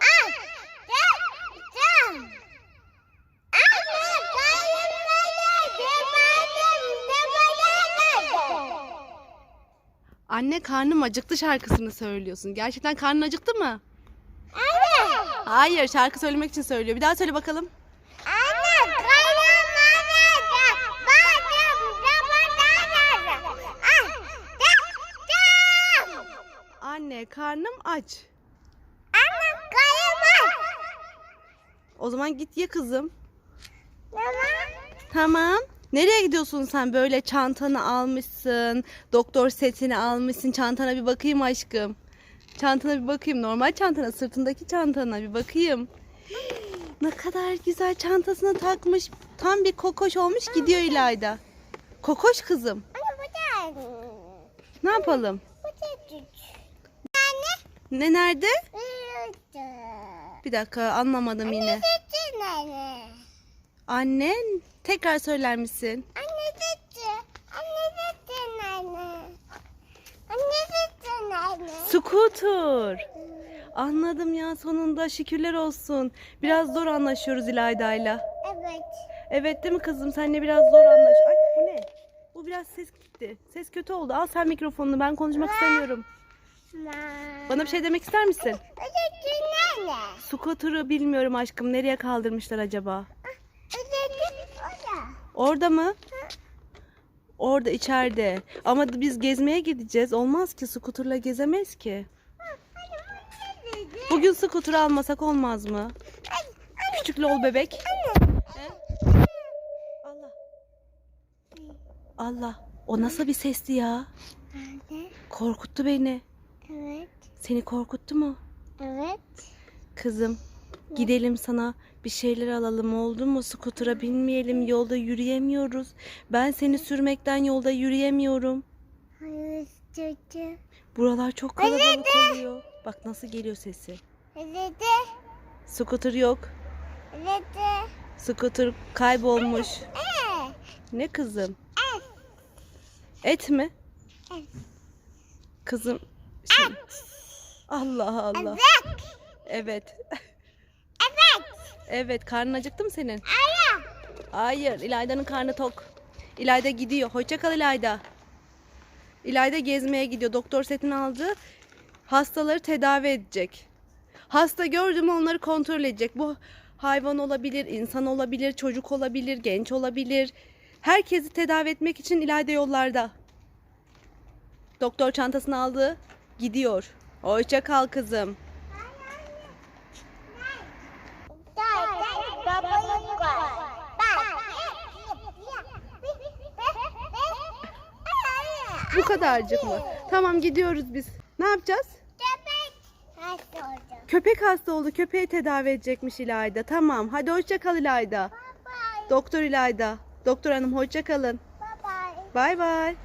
Ah! Anne! Karnım acıktı şarkısını söylüyorsun. Gerçekten karnın acıktı mı? Anne! Hayır şarkı söylemek için söylüyor. Bir daha söyle bakalım. Anne! Ah! Gel! Anne karnım aç. Anne! Kayınvalide! O zaman git ye kızım. Tamam. Tamam. Nereye gidiyorsun sen böyle çantanı almışsın, doktor setini almışsın. Çantana bir bakayım aşkım. Çantana bir bakayım. Normal çantana, sırtındaki çantana bir bakayım. Ne kadar güzel çantasını takmış. Tam bir kokoş olmuş gidiyor İlayda. Kokoş kızım. Ne yapalım? Ne nerede? Büyüdü. Bir dakika anlamadım yine. Anne. Annen tekrar söyler misin? Anne sütü. Anne sütü anne. Anne sütü anne. Scooter. Anladım ya sonunda şükürler olsun. Biraz zor anlaşıyoruz İlayda'yla. Evet. Evet değil mi kızım? Seninle biraz zor anlaş. Ay bu ne? Bu biraz ses gitti. Ses kötü oldu. Al sen mikrofonunu. Ben konuşmak istemiyorum. Bana bir şey demek ister misin? Anne. Scooter'ı bilmiyorum aşkım. Nereye kaldırmışlar acaba? O da. Orada mı? Orada içeride. Ama biz gezmeye gideceğiz. Olmaz ki. Scooter'la gezemeyiz ki. Bugün scooter almasak olmaz mı? Küçük lol bebek. He? Allah. Allah. O nasıl bir sesti ya? Korkuttu beni. Evet. Seni korkuttu mu? Evet. Kızım gidelim sana bir şeyler alalım oldu mu? Skutura binmeyelim yolda yürüyemiyoruz. Ben seni sürmekten yolda yürüyemiyorum. Hayır sütü. Buralar çok kalabalık oluyor. Bak nasıl geliyor sesi. Evet. Skuter yok. Evet. Skuter kaybolmuş. Ne kızım? Et mi? Evet. Kızım. Şimdi... Allah Allah. Evet. Evet. Evet. Karnın acıktı mı senin? Aya. Hayır, İlayda'nın karnı tok. İlayda gidiyor. Hoşça kal İlayda. İlayda gezmeye gidiyor. Doktor setini aldı. Hastaları tedavi edecek. Hasta gördü mü onları kontrol edecek. Bu hayvan olabilir, insan olabilir, çocuk olabilir, genç olabilir. Herkesi tedavi etmek için İlayda yollarda. Doktor çantasını aldı. Gidiyor. Hoşça kal kızım. Bu kadarcık mı? Tamam gidiyoruz biz. Ne yapacağız? Köpek. Hasta oldu. Köpek hasta oldu. Köpeği tedavi edecekmiş İlayda. Tamam. Hadi hoşça kal İlayda. Bye bye. Doktor İlayda. Doktor hanım hoşça kalın. Bye bye. Bay bay.